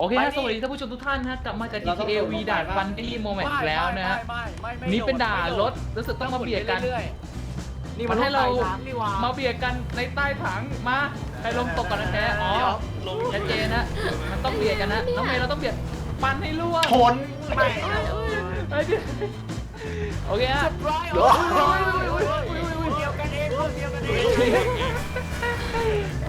โอเคฮะสวัสดีท่านผู้ชมทุกท่านนะฮะกลับมากับเราต้อง GTA โดด V ลงไปด่านบ้างฟันดี้โมเมนต์แล้วนะฮะไม่ไม่ไม่ไม่นี่เป็นโด่านรถรู้สึกต้องมาเบียดกันรื่อยนี่มันให้เราถถังนี่หว่ามาเบียดกันในใต้ถังมาใครลงตกก่อนนะแท้อ๋อชัดเจนนะมันต้องเบียดกันนะน้องเมย์เราต้องเบียดปันให้ล่วงผลไม่ไอ้ดิโอเคฮะๆร้อยโอ้โอ้ยยโอ้ยโอ้ยโอ้ยโอ้ยเดียวกันเองคนเดียวกันเอง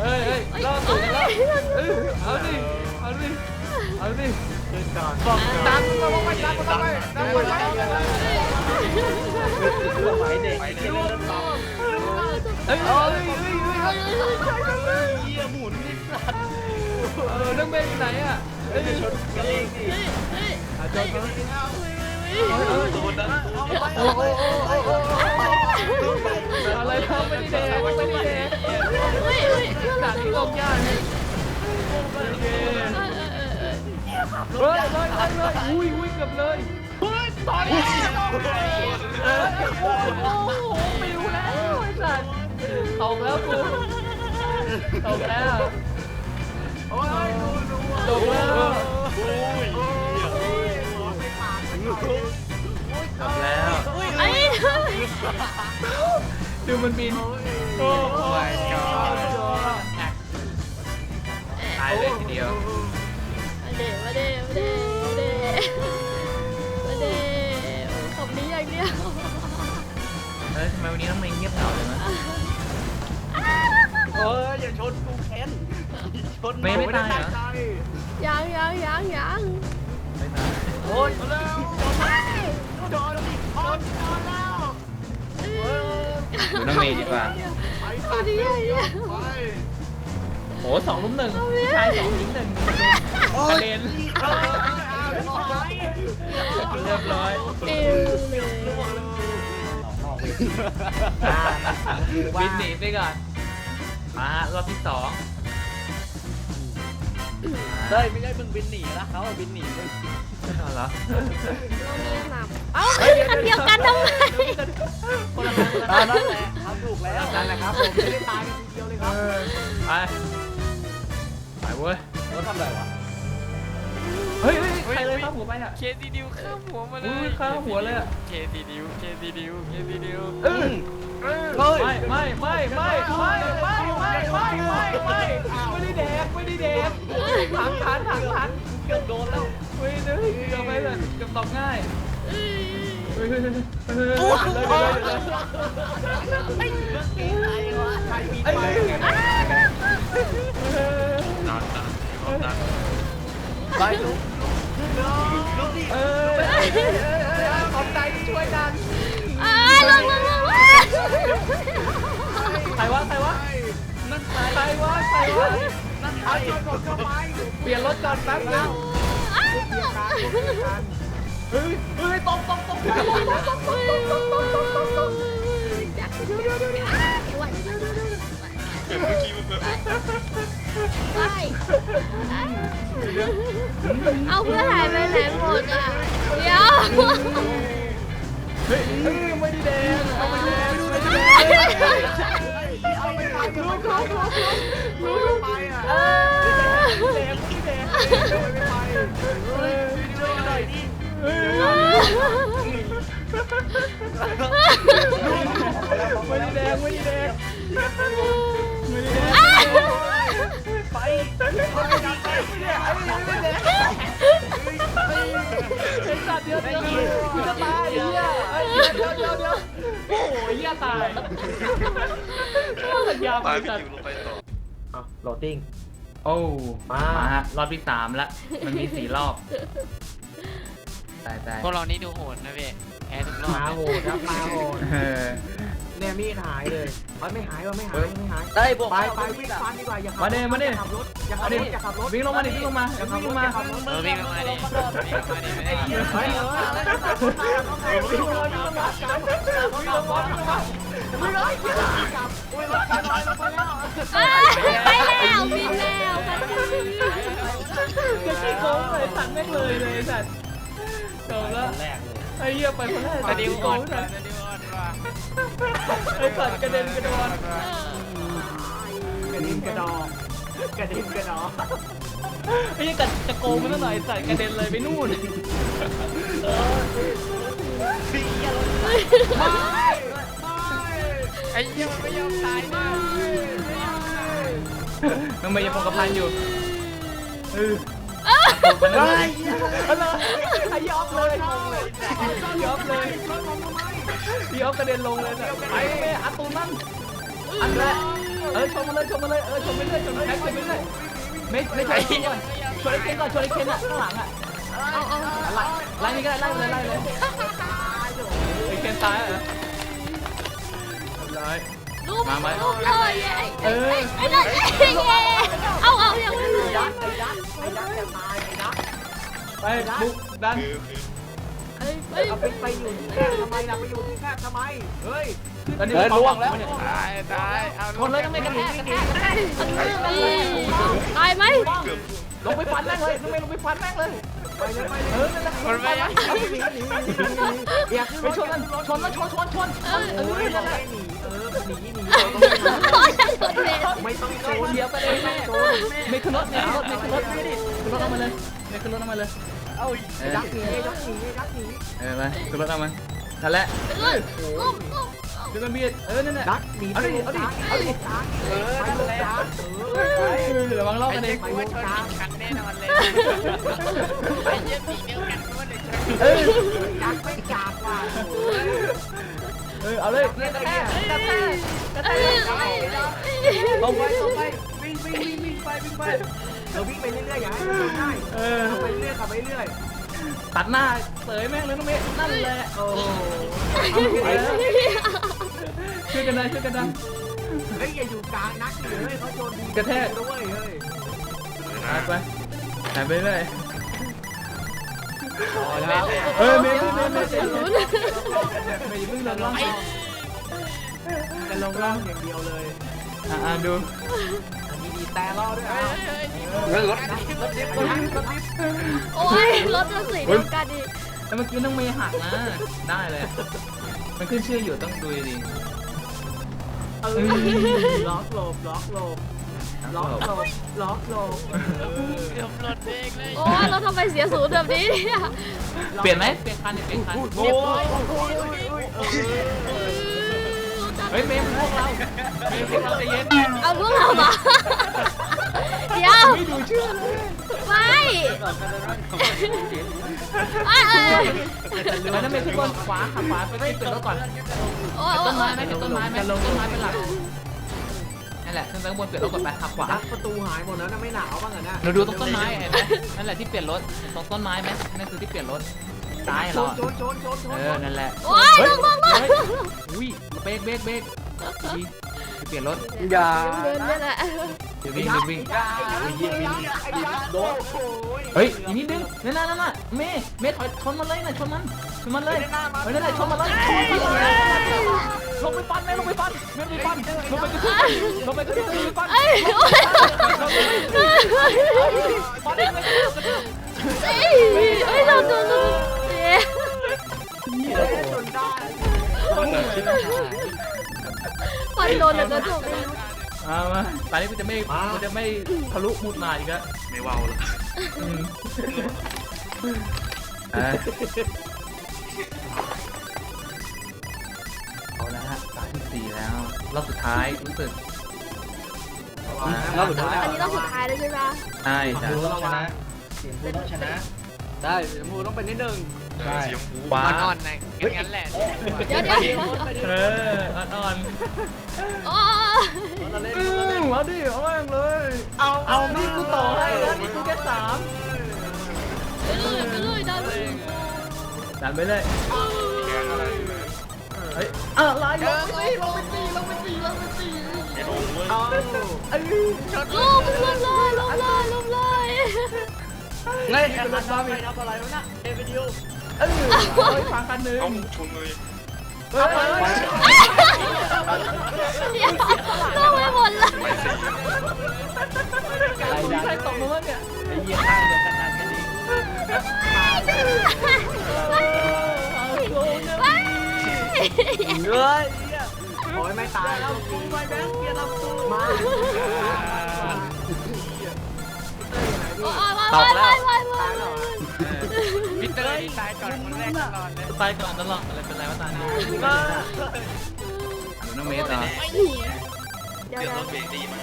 เอ้ยเอ้ยล่อสูงกันแล้วเออเอาดิ เอาดิเดินก่อนบอกตามเราไปตามเราไปตามเราไปไปเด็กไปเด็กเฮ้ยเฮ้ยเฮ้ยเฮ้ยเฮียหมุนนี่สัตว์เออนั่งเบนไหนอะเฮ้ยชนกันเองดิเฮ้ยจอดมาตัวนั้นโอ้โหอะไรทำไม่ได้ไม่ได้เฮ้ยเฮ้ยหนักที่ลงยากเลย เคเลยเลยเลยเลยอุ้ยอุ้ยเกือบเลยเฮ้ยตอนนี้เออโอ้โหปิวแล้วไอ้สัตว์ตกแล้วกูตกแล้วโอ้ยดูดูตกแล้วโอ้ยตกแล้วดูมันบินโอ้ my god ตายเลยทีเดียว เอ้ยทำไมวันนี้น้องเมย์เงียบเหงาเลยวะเอออย่าชนกูแค้นชนไม่ไม่ตายเหรอยังยังยังยังไม่ตายโอ้ยเร็วโดนแล้วดิโดนโดนแล้วดูน้องเมย์ดีกว่าคำนี้อย่างเดียวไปโหสองลุมหนึ่งผู้ชายสองหญิงหนึ่งกระเด็นเออเอาไปเรียบร้อย ปิวเลยบินหนีไปก่อน มารอบที่สองเฮ้ย ไม่ใช่มึงบินหนีนะเขาบินหนีมึงเอาเหรอเรามีหนับเอ้าคันเดียวกันทำไม คนละตอนนั้นแหละทำถูกแล้วนั่นแหละครับผมไม่ได้ตายกันทีเดียวเลยครับไป ไปเว้ยเขาทำอะไรวะ เฮ้ยเฮ้ย ใครเลยครับหัวไปอะ เคดีดิวข้ามหัวมาเลอุ้ยยข้ามหัวเลยอะเคดีดิวเคดีดิวเคดีดิวเออเฮ้ยไม่ไม่ไม่ไม่ไม่ไม่ไม่ไม่ไม่ไม่ไม่ได้แดกไม่ได้แดกถังถันถังถันเกือบโดนแล้วเฮ้ยเฮ้ยเกือบไปเลยเกือบตอบง่ายเฮ้ยเฮ้ยเฮ้ยเฮ้ยเลยเลยเลยใครมีไอ้ไปไปลุกลุกดิ เออขอบใจที่ช่วยดันอ้าลงลงลงใครวะใครวะนั่นใครใครวะใครวะนั่นใครเอาจนหมดเข้าไปเปลี่ยนรถก่อนแป๊บนึงเฮ้ยเฮ้ยตบตบตบตบตบตบตบตบตบตบตบตบจักเดี๋ยวเดี๋ยวเดี๋ยวเดี๋ยวอ้วนเดี๋ยวเดี๋ยวเดี๋ยว ไปเอาเพื่อนหายไปไหนหมดอะเดี๋ยวเฮ้ยเฮ้ยไม่ได้แดงเอาไปดูไปดูไม่ได้แดงเอาไปไปรู้รู้รู้รู้ไปอะแดงไม่แดงไม่ไปช่วยหน่อยดิเฮ้ยไม่ได้แดงไม่ได้แดงไม่ได้แดง ไปไอ้สัตว์เดียวเดียวกูจะตายเฮียเดี๋ยวเดี๋ยวเดี๋ยวโอ้โหเฮียตายสัญญาไปสัตว์โหลดดิ้งโอ้มาฮะรอบที่สามละมันมีสี่รอบตายตายพวกเรานี่ดูโหดนะพี่แพ้ทุกรอบมาโหดครับมาโหด เออเนี่ยมีดหายเลยเอ้ยไม่หายว่ะไม่หายไม่หายได้บวกไปไปวิ่งฟันดีกว่าอย่าขับมาเน่มาเน่อย่าขับรถอย่าขัมาบรดิถอย่าขับรถวิ่งลงมาดิวิ่งลงมาอย่าขับวิ่งรลถงมาอย่าขับรถเออวิ่งลงมาดิวิ่งลงมาดิไม่ได้ยินเฮ้ยเออแล้วจะขับรถไปแล้วเขาไงวิ่งลงมาวิ่งลงมาวิ่งลงมาวิ่งลงมาวิ่งเลยกลับอุ้ยรถไปลอยลงไปแล้วไปแล้วบินแล้วคันนี้จะขี้โกงเลยตัดแม่งเลยเลยสัตว์จบแล้วแรกเลยไอ้เหี้ยไปคนแรกกระดิวโกอ่องนสักตว์ระดิวอ่อนว่ะ ไอ้สัตว์กระเด็นกระโดนกระดิ่งกระดองกระดิ่งกระดองไอ้ยังกัดจะโกงมันหน่อยใส่กระเด็นเลยไปนู่นไอ้เหี้ยมันไม่ยอมตายเนี่ยน้องเมย์ยังคงกระพันอยู่เออเฮ้ยอะ ไรไอ้ยอมเลยยอมเลยยอมกระเด็นลงเลยนี่ยไปอัดตูนั่นอันแรกเออชมมาเลยชมมาเลยเออชมไปเรื่อยชมไปเรื่อยชมไปเรื่อยไม่ไม่ชนไอ้เคนก่อนชนไอ้เคนก่อนชนไอ้เคนอะข้างหลังอะไล่ไล่นี่ก็ได้ไล่เลยไล่เลยไอ้เคนตายเหรอร้อย รูปมาไหม รูปเลยเย้เออไอ้นั่นเย้เอาเอายังไม่รู้ยักษ์ไอ้ยักษ์ไอ้ยักษ์จะตายไอ้ยักษ์ไปบุกดันเอ้ยเอ้ยเอาไปไปอยู่ที่แคบทำไมล่ะไปอยู่ที่แคบทำไม เฮ้ยตอนนี้ล่วงแล้วตายตายเอาชนเลยต้องไม่กระแทกกระแทกกระแทกตายไหมลงไปฟันแม่งเลยต้องไม่ลงไปฟันแม่งเลย ไปเลยไปเลยเออนั่นแหละคนไปยังหนีหนีหนีหนีอย่าขึ้นไปรถชนมันชนมันชนชนชนเออโอ้ยนั่นแหละหนีเออ หนีหนีโอ้ยฉันโดนเบสไม่ต้องโจรเดี๋ยวไปเลยแม่ไม่ขึ้นรถไม่ขึ้นรถไม่ขึ้นรถไม่ดิขึ้นรถเอามาเลยไม่ขึ้นรถเอามาเลยเอ้ยยักษ์หนียักษ์หนียักษ์หนีเออไปขึ้นรถเอามานั่นแหละเอ้ยรูปรูปขึ้นมามีดเออนั่นแหละยักษ์หนีเอาดิเอาดิเอาดิเออไปเลยยักษ์เออระวังรอบไอ้กันเอเจ๊งกูว่าชนผิดคันแน่นอนเลยไอ้เจ๊สีเดียวกันกูว่าเลยเออยักไม่กาดว่ะ เออเอาเลยกระแทกกระแทกกระแทกเอ้ยลงไปลงไปวิ่งวิ่งวิ่งวิ่งไปวิ่งไปเราวิ่งไปเรื่อยๆอย่าให้มันโดนง่ายเออขับไปเรื่อยขับไปเรื่อยตัดหน้าเสยแม่งเลยน้องเมย์นั่นแหละโอ้ไปแล้วช่วยกันได้ช่วยกันได้เฮ้ยอย่าอยู่กลางนักเลยเขาโจนดีกระแทกด้วยเฮ้ยไปหายไปเลย เออเมย์เมย์เมย์เมย์ลุ้นเมย์เพิ่งลงล่างจะลงล่างอย่างเดียวเลยอ่าดูมีดีแต่รอด้วยอะเฮ้ยรถรถดิบรถดิบรถดิบโอ้ยรถมันสีเดียวกันดิแต่เมื่อกี้น้องเมย์หักนะได้เลย มันขึ้นชื่ออยู่ต้องดูดีเออล็อกหลบล็อกหลบ ล็อกหลล็อกหลเกือบหลดเองเลยโอ้ยเราทำไมเสียศูนย์แบบนี้เนี่ยเปลี่ยนไหมเปลี่ยนคันเปลี่ยนคันโอ้ยเฮ้ยเมย์มันพวกเราเมย์พวกเราใจเย็นเอาพวกเรามาเดี๋ยวไม่ดูเชื่อเลยไม่เอ้เอ้ยไปนั่นเมย์ขึ้นบนขวาขับขวาไปเปลี่ยนรถก่อนโอ้ยต้นโอ้ไหม้ยไหมต้นไม้ไหมต้นไม้เป็นหลัก นั่นแหละขึ้นไปข้างบนเปลี่ยนรถก่อนไปขับขวายักประตูหายหมดแล้วนะไม่หนาวบ้างอะนะเราดูตรงต้นไม้เห็นไหมนั่นแหละที่เปลี่ยนรถตรงต้นไม้ไหมนั่นคือที่เปลี่ยนรถซ้ายชเหรนอชนชนชนชนเออนั่นแหละโอ้ยลงลงลงอุ้ยเบรกเบรกเบรกดีเปลี่ยนรถอย่าเดินเนี่ยแหละเดี๋ยววิ่งเดี๋ยววิ่งไอ้ยักษ์ไอ้ยักษ์โดนโอ้ยเฮ้ยอีกนิดนึงนั่นน่ะนั่นน่ะเมย์เมย์ถอยชนมันเลยน่ะชนมัน ชนมันเลยเฮ้ยนั่นแหละชนมันเลยชนมันเลยลงไปฟันแม่ลงไปฟันแม่ลงไปฟันลงไปกระทืบลงไปกระทืบลงไปฟันเอ้ยโอ้ยฟันเลยกระทืบกระทืบเอ้ยเอ้ยเราโดนเราเอ๊ะจนได้ฟันโดนเลยกระจกไม่รู้เอามาตอนนี้กูจะไม่กูจะไม่ทะลุมุดมาอีกแล้วไม่ว้าวแล้ว รอบสุดท้ายรู้สึกรอบสุดท้ายอันนี้รอบสุดท้ายแล้วใช่ไหมใช่จ้ะชนะเสียงพูดต้องชนะได้เสียงพูดต้องเป็นนิดนึงใช่สีชมพูขวาอ่อนๆนะงั้นแหละเดี๋ยวเดี๋ยวเดี๋ยวเอออ่อนโอ้เราเล่นๆอืมเอาดิเอาแม่งเลย เอาเอานี่กูต่อให้แล้วนี่กูแค่สามไปเลยไปเลยดันไปเลยดันไปเลยแกงอะไรเฮ้ยอะไรลงไปตีลงไป เว้ยเอาเอ้ยลุมลุมเลยลุมเลยลุมเลยเล่นกันมาไปทำอะไรวะน่ะเอวิดีโอเอ้ยเฮ้ยฟังกันหนึ่งเอาชนเลยเฮ้ยเดี๋ยวลงไปหมดเลยไม่สีมีใครตกมาวะเนี่ยไอ้เหี้ยข้างเดียวกันนั่นกันดีไปเฮ้ ยโอ้ไม่ตายแล้วกูไปแบงค์เกียร์ลำตูมาพี่โอ้ยว้ายว้ายว้ว้ายตายเหรอพีเตอร์นี่ตายก่อนคนแรกตลอดเลยไปก่อนตลอดอะไรเป็นไรวะตาเนี่ยน้องเมย์ต่อเดี๋ยวเรถเบรกดีไหม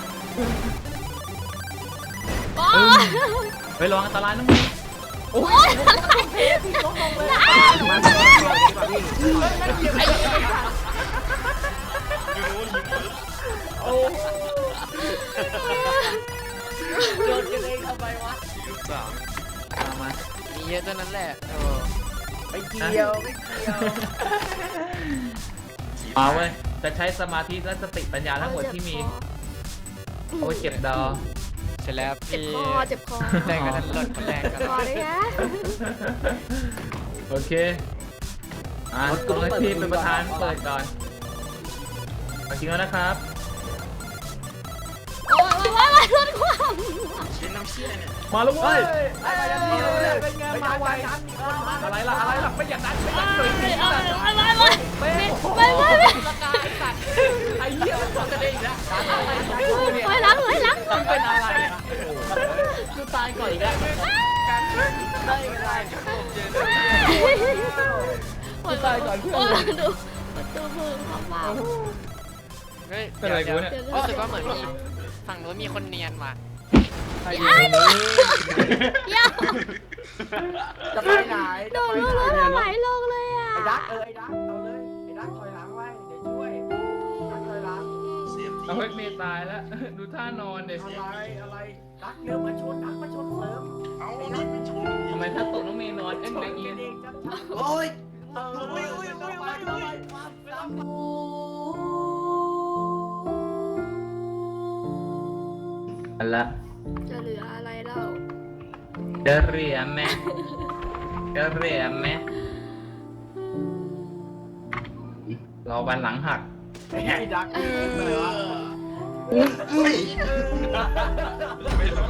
โอ้ยไปลองอันตรายน้องเมย์โอ้ยมาก่อนดีกว่าพี่ อยู่นู้นอยู่นู้โดนกันเองทำไมวะลูกสาวตามมามีเยอะตัวนั้นแหละโอ้ไม่เกี่ยวไม่เกี่ยวมาเว้ยจะใช้สมาธิและสติปัญญาทั้งหมดที่มีโอ้ยเก็บดอเสร็จแล้วเจ็บพี่คอเจ็บคอแรกกับท่านรถคนแรกกันคอเลยนะโอเคอะตรงที่เป็นประธานเปิดก่อน มาจริงแล้วนะครับโอ้ยว้ายว้ายรถคว่เล่นน้ำเชี่ยเนี่ยมาแล้วเว้ยอะไรนะพี่เป็นไงมาไวจังมีคนมาอะไรล่ะอะไรล่ะไม่อยากดันไม่อยากหน่อยำนี่เอาไปไปไปเป้โอ้โหไปไปไปสกายสัตว์ไอ้เหี้ยมันจะได้อีกแล้วไปล้างเลยล้างมันเป็นอะไรอะกูตายก่อนอีกแล้วได้ได้ตายก่อนเพื่อนโอ้ยดูประตูมือเขาเปล่า เฮ้ยเป็นอะไรกูเนี่ยรู้สึกว่าเหมือนมีฝั่งนู้นมีคนเนียนว่ะอ้าวดูยาวจะไปไหนโดจะนไปรถไหนไหลลงเลยอะไอ้ดักเออไอ้ดักเอาเลยไอ้ดักถอยหลังไว้เดี๋ยวช่วยดักถอยหลังเสียบทีเอาเฮ้ยเมย์ตายแล้ว ดูท่านอนเด็อะไรอะไรดักเร็วมาชนดักมาชนเสริมเอานี่ไม่ชนทำไมถ้าตกน้องเมย์นอนเอ็งชนแรงเอเงี้ยงจังโอ้ยเอออุ้ยอุ้ยอุ้ยอุ้ยอุ้ยอัน ละ จะเหลืออะไรเล่าจะเรียมไหมจะเรียมไหมรอวันหลังหัก ไอ้ดักเลยวะไม่รู้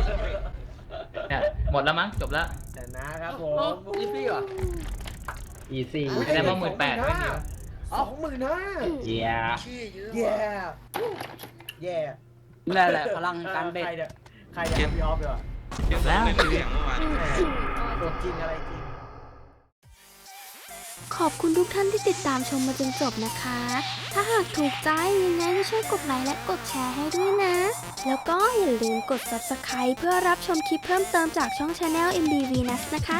เนี่ยหมดแล้วมั้งจบแล้ว แต่นะครับผมอีซี่เหรอ อีซี่ได้มาหมื่นแปดไม่เดียวสองหมื่นห้าเย้ขี้เยอะแย่แย่ นั่นแหละพลังการเบ็ด ใครเนี่ยใครเนี่ยพี่ออฟเหรอเก็บแล้วในเสียงเมื่อวานตัวจริงอะไรจริง ขอบคุณทุกท่านที่ติดตามชมมาจนจบนะคะ ถ้าหากถูกใจยังไงก็ช่วยกดไลค์และกดแชร์ให้ด้วยนะ แล้วก็อย่าลืมกด subscribe เพื่อรับชมคลิปเพิ่มเติมจากช่อง Channel MDV n u s นะคะ